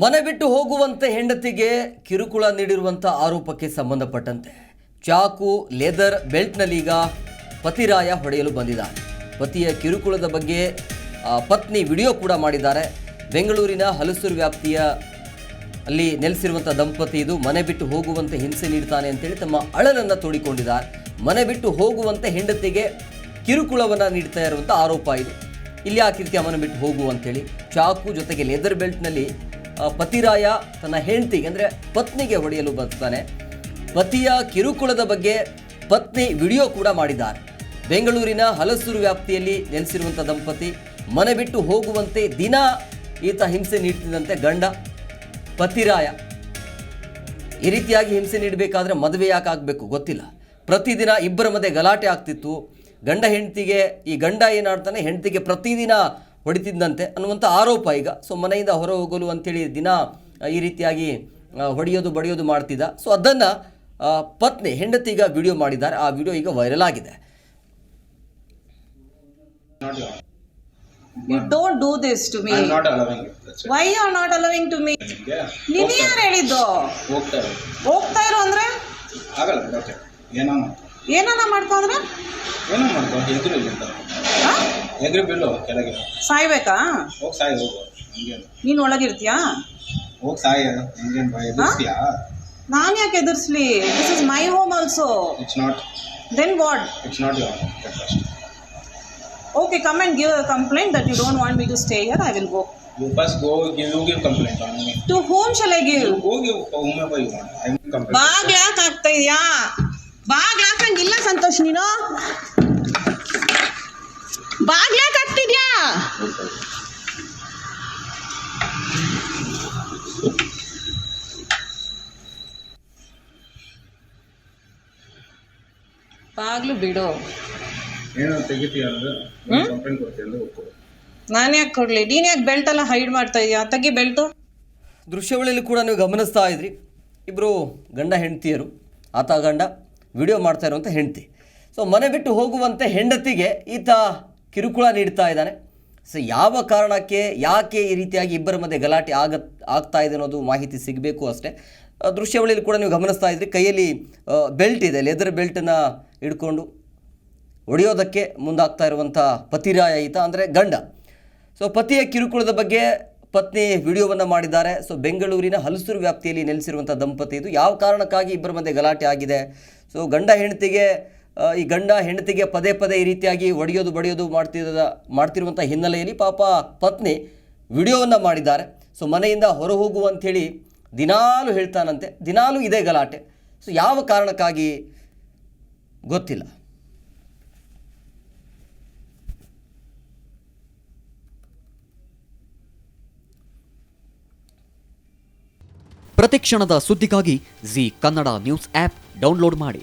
ಮನೆ ಬಿಟ್ಟು ಹೋಗುವಂತೆ ಹೆಂಡತಿಗೆ ಕಿರುಕುಳ ನೀಡಿರುವಂಥ ಆರೋಪಕ್ಕೆ ಸಂಬಂಧಪಟ್ಟಂತೆ ಚಾಕು ಲೆದರ್ ಬೆಲ್ಟ್ನಲ್ಲೀಗ ಪತಿರಾಯ ಹೊಡೆಯಲು ಬಂದಿದ್ದಾನೆ ಪತಿಯ ಕಿರುಕುಳದ ಬಗ್ಗೆ ಪತ್ನಿ ವಿಡಿಯೋ ಕೂಡ ಮಾಡಿದ್ದಾರೆ. ಬೆಂಗಳೂರಿನ ಹಲಸೂರು ವ್ಯಾಪ್ತಿಯ ಅಲ್ಲಿ ನೆಲೆಸಿರುವಂಥ ದಂಪತಿ ಇದು. ಮನೆ ಬಿಟ್ಟು ಹೋಗುವಂತೆ ಹಿಂಸೆ ನೀಡ್ತಾನೆ ಅಂತೇಳಿ ತಮ್ಮ ಅಳಲನ್ನು ತೋಡಿಕೊಂಡಿದ್ದಾರೆ. ಮನೆ ಬಿಟ್ಟು ಹೋಗುವಂತೆ ಹೆಂಡತಿಗೆ ಕಿರುಕುಳವನ್ನು ನೀಡ್ತಾ ಇರುವಂಥ ಆರೋಪ ಇದು. ಇಲ್ಲಿ ಆ ರೀತಿ ಮನೆ ಬಿಟ್ಟು ಹೋಗು ಅಂತೇಳಿ. ಚಾಕು ಜೊತೆಗೆ ಲೆದರ್ ಬೆಲ್ಟ್ನಲ್ಲಿ ಪತಿರಾಯ ತನ್ನ ಹೆಂಡತಿ, ಅಂದರೆ ಪತ್ನಿಗೆ ಹೊಡೆಯಲು ಬರ್ತಾನೆ ಪತಿಯ ಕಿರುಕುಳದ ಬಗ್ಗೆ ಪತ್ನಿ ವಿಡಿಯೋ ಕೂಡ ಮಾಡಿದ್ದಾರೆ. ಬೆಂಗಳೂರಿನ ಹಲಸೂರು ವ್ಯಾಪ್ತಿಯಲ್ಲಿ ನೆಲೆಸಿರುವಂಥ ದಂಪತಿ, ಮನೆ ಬಿಟ್ಟು ಹೋಗುವಂತೆ ದಿನ ಈತ ಹಿಂಸೆ ನೀಡ್ತಿದ್ದಂತೆ ಗಂಡ, ಪತಿರಾಯ. ಈ ರೀತಿಯಾಗಿ ಹಿಂಸೆ ನೀಡಬೇಕಾದ್ರೆ ಮದುವೆ ಯಾಕೆ ಆಗಬೇಕು ಗೊತ್ತಿಲ್ಲ. ಪ್ರತಿದಿನ ಇಬ್ಬರ ಮಧ್ಯೆ ಗಲಾಟೆ ಆಗ್ತಿತ್ತು. ಗಂಡ ಹೆಂಡತಿಗೆ, ಈ ಗಂಡ ಏನಾಡ್ತಾನೆ, ಹೆಂಡತಿಗೆ ಪ್ರತಿದಿನ ಹೊಡಿತಿದ್ದಂತೆ ಅನ್ನುವಂಥ ಆರೋಪ ಈಗ. ಸೊ ಮನೆಯಿಂದ ಹೊರ ಹೋಗಲು ಅಂಥೇಳಿ ದಿನ ಈ ರೀತಿಯಾಗಿ ಹೊಡೆಯೋದು ಬಡಿಯೋದು ಮಾಡ್ತಿದ್ದ. ಸೊ ಅದನ್ನು ಪತ್ನಿ ಹೆಂಡತಿ ಈಗ ವಿಡಿಯೋ ಮಾಡಿದ್ದಾರೆ. ಆ ವಿಡಿಯೋ ಈಗ ವೈರಲ್ ಆಗಿದೆ. Not your. You don't do this to me. Not not allowing me That's it. Why you are not allowing to me? ನಿಮ್ಗೆ ಯಾರು ಹೇಳಿದ್ದು? ಹೋಗ್ತಾ ಇರೋ. ಅಂದ್ರೆ? ಆಗಲ್ಲ ಬಿಡೋಕೆ ಅಂದ್ರೆ ಏನೋ ಮಾಡ್ಕೊ ಎದುರು ಬಿಲ್ಲು ಕೆಳಗೆ. ಸಾಯ್ಬೇಕಾ? ಹೋಗಿ ಸಾಯಿ ಹೋಗು ಹಂಗೇನು ನೀನ್ ಒಳಗಿರ್ತೀಯಾ? ಹೋಗಿ ಸಾಯಿ ಹಂಗೇನು ಭಯ ಎದುರಿಸ್ತೀಯಾ? ನಾನ್ ಯಾಕೆ ಎದುರ್ಸ್ಲಿ? This is my home also it's not then what it's not your first okay come give complaint that you don't want me to stay here I will go you first go give you give complaint on me to home shall I give you go give home by you want I will complaint ಬಾಗ್ಲ ಯಾಕೆ ಆಗ್ತಾ ಇದೆಯಾ? ಬಾಗ್ಲ ಸಂತೋಷ್ ನೀನು? ಬಾಗ್ಲ ಯಾಕೆ ಆಗ್ತಿದ್ಯಾ ಬಾಗ್ಲು ಬಿಡು. ಏನೋ ತೆಗಿತೀಯ ಅಂದ್ರೆ ಕಂಪ್ಲೇಂಟ್ ಕೊಡ್ತೀಯ ಅಂದ್ರೆ ಒಪ್ಕೊ. ನಾನು ಯಾಕೆ ಕೊಡ್ಲಿ? ನೀನ್ ಯಾಕೆ ಬೆಲ್ಟ್ ಎಲ್ಲ ಹೈಡ್ ಮಾಡ್ತಾ ಇದೀಯಾ? ತೆಗಿ ಬೆಲ್ಟು. ದೃಶ್ಯಾವಳಿಯಲ್ಲಿ ಕೂಡ ನೀವು ಗಮನಿಸ್ತಾ ಇದ್ರಿ. ಇಬ್ರು ಗಂಡ ಹೆಂಡತಿಯರು ಆತ ಗಂಡ ವಿಡಿಯೋ ಮಾಡ್ತಾ ಇರುವಂತ ಹೆಂಡತಿ. ಸೊ ಮನೆ ಬಿಟ್ಟು ಹೋಗುವಂತೆ ಹೆಂಡತಿಗೆ ಈತ ಕಿರುಕುಳ ನೀಡ್ತಾ ಇದ್ದಾನೆ. ಸೊ, ಯಾವ ಕಾರಣಕ್ಕೆ, ಯಾಕೆ ಈ ರೀತಿಯಾಗಿ ಇಬ್ಬರ ಮಧ್ಯೆ ಗಲಾಟೆ ಆಗ, ಆಗ್ತಾ ಇದೆ ಅನ್ನೋದು ಮಾಹಿತಿ ಸಿಗಬೇಕು ಅಷ್ಟೇ. ದೃಶ್ಯಾವಳಿಯಲ್ಲಿ ಕೂಡ ನೀವು ಗಮನಿಸ್ತಾ ಇದ್ರಿ, ಕೈಯಲ್ಲಿ ಬೆಲ್ಟ್ ಇದೆ, ಲೆದರ್ ಬೆಲ್ಟನ್ನು ಹಿಡ್ಕೊಂಡು ಒಡೆಯೋದಕ್ಕೆ ಮುಂದಾಗ್ತಾ ಇರುವಂಥ ಪತಿರಾಯ ಈತ ಅಂದರೆ ಗಂಡ. ಸೊ, ಪತಿಯ ಕಿರುಕುಳದ ಬಗ್ಗೆ ಪತ್ನಿ ವಿಡಿಯೋವನ್ನು ಮಾಡಿದ್ದಾರೆ. ಸೊ, ಬೆಂಗಳೂರಿನ ಹಲಸೂರು ವ್ಯಾಪ್ತಿಯಲ್ಲಿ ನೆಲೆಸಿರುವಂಥ ದಂಪತಿ ಇದು ಯಾವ ಕಾರಣಕ್ಕಾಗಿ ಇಬ್ಬರ ಮಧ್ಯೆ ಗಲಾಟೆ ಆಗಿದೆ. ಸೊ, ಗಂಡ ಹೆಂಡತಿಗೆ ಈ ಗಂಡ ಹೆಂಡತಿಗೆ ಪದೇ ಪದೇ ಈ ರೀತಿಯಾಗಿ ಒಡೆಯೋದು, ಬಡಿಯೋದು ಮಾಡ್ತಿದ್ದ ಮಾಡ್ತಿರುವಂಥ ಹಿನ್ನೆಲೆಯಲ್ಲಿ ಪಾಪ ಪತ್ನಿ ವಿಡಿಯೋವನ್ನು ಮಾಡಿದ್ದಾರೆ. ಸೊ, ಮನೆಯಿಂದ ಹೊರ ಹೋಗು ಅಂಥೇಳಿ ದಿನಾಲು ಹೇಳ್ತಾನಂತೆ. ದಿನಾಲು ಇದೇ ಗಲಾಟೆ. ಸೊ, ಯಾವ ಕಾರಣಕ್ಕಾಗಿ ಗೊತ್ತಿಲ್ಲ. ಪ್ರತಿಕ್ಷಣದ ಸುದ್ದಿಗಾಗಿ Zee Kannada news app download ಮಾಡಿ.